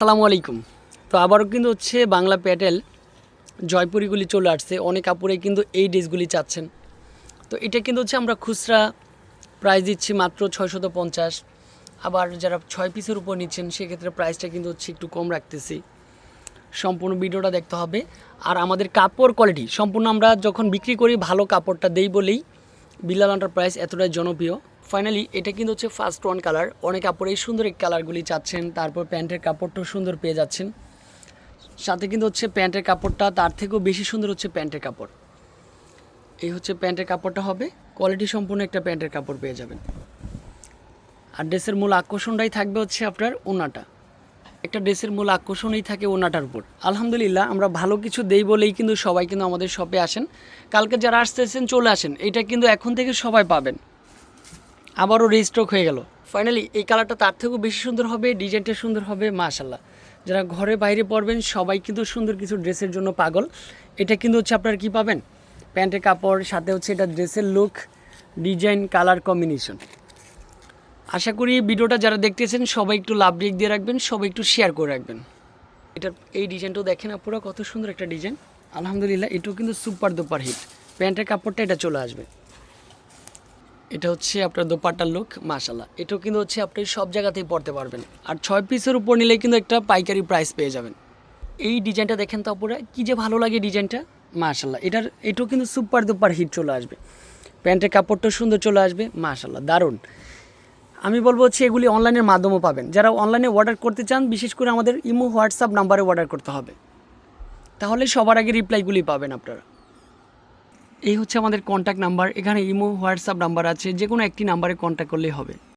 আসসালামু আলাইকুম। তো আবারও কিন্তু হচ্ছে বাংলা প্যাটেল জয়পুরিগুলি চলে আসছে। অনেক কাপড়ে কিন্তু এই ড্রেসগুলি চাচ্ছেন। তো এটা কিন্তু হচ্ছে আমরা খুচরা প্রাইস দিচ্ছি মাত্র ছয়শত পঞ্চাশ। আবার যারা ছয় পিসের উপর নিচ্ছেন, সেক্ষেত্রে প্রাইসটা কিন্তু হচ্ছে একটু কম রাখতেছি। সম্পূর্ণ ভিডিওটা দেখতে হবে। আর আমাদের কাপড় কোয়ালিটি সম্পূর্ণ আমরা যখন বিক্রি করি, ভালো কাপড়টা দেই বলেই বিলাল প্রাইস এতটাই জনপ্রিয়। ফাইনালি এটা কিন্তু হচ্ছে ফার্স্ট ওয়ান কালার অনেক কাপড় এই সুন্দর কালারগুলি চাচ্ছেন, তারপর প্যান্টের কাপড়টাও সুন্দর পেয়ে যাচ্ছেন। সাথে কিন্তু হচ্ছে প্যান্টের কাপড়টা, তার থেকেও বেশি সুন্দর হচ্ছে প্যান্টের কাপড়। এই হচ্ছে প্যান্টের কাপড়টা হবে কোয়ালিটি সম্পূর্ণ একটা প্যান্টের কাপড় পেয়ে যাবেন। আর ড্রেসের মূল আকর্ষণটাই থাকবে হচ্ছে আপনার ওনাটা একটা ড্রেসের মূল আকর্ষণই থাকে ওনাটার উপর। আলহামদুলিল্লাহ, আমরা ভালো কিছু দেই বলেই কিন্তু সবাই কিন্তু আমাদের শপে আসেন। কালকে যারা আসতেছেন চলে আসেন। এটা কিন্তু এখন থেকে সবাই পাবেন। আবারও রেজিস্ট্রোক হয়ে গেল। ফাইনালি এই কালারটা তার থেকেও বেশি সুন্দর হবে ডিজাইনটা সুন্দর হবে মাশাল্লাহ যারা ঘরে বাইরে পরবেন, সবাই কিন্তু সুন্দর কিছু ড্রেসের জন্য পাগল। এটা কিন্তু হচ্ছে আপনারা কি পাবেন? প্যান্টের কাপড়, সাথে হচ্ছে এটা ড্রেসের লুক ডিজাইন কালার কম্বিনেশন আশা করি ভিডিওটা যারা দেখতেছেন, সবাই একটু লাভ রেক দিয়ে রাখবেন, সবাই একটু শেয়ার করে রাখবেন। এটা, এই ডিজাইনটাও দেখেন আপনারা কত সুন্দর একটা ডিজাইন। আলহামদুলিল্লাহ, এটাও কিন্তু সুপার দুপার হিট প্যান্টের কাপড়টা এটা চলে আসবে। এটা হচ্ছে আপনার দোপাট্টার লুক মাশাল্লাহ এটাও কিন্তু হচ্ছে আপনি সব জায়গাতেই পড়তে পারবেন। আর ছয় পিসের উপর নিলে কিন্তু একটা পাইকারি প্রাইস পেয়ে যাবেন। এই ডিজাইনটা দেখেন তো আপুরা, কী যে ভালো লাগে ডিজাইনটা মাশাল্লাহ এটার, এটাও কিন্তু সুপার দুপার হিট চলে আসবে। প্যান্টের কাপড়টাও সুন্দর চলে আসবে মাশাল্লাহ দারুণ। আমি বলব হচ্ছে এগুলি অনলাইনের মাধ্যমেও পাবেন। যারা অনলাইনে অর্ডার করতে চান, বিশেষ করে আমাদের ইমো, হোয়াটসঅ্যাপ নাম্বারে অর্ডার করতে হবে। তাহলে সবার আগে রিপ্লাইগুলি পাবেন আপনারা। এই হচ্ছে আমাদের কন্ট্যাক্ট নাম্বার এখানে ইমো, হোয়াটসঅ্যাপ নাম্বার আছে। যে কোনো একটি নাম্বারে কন্ট্যাক্ট করলেই হবে।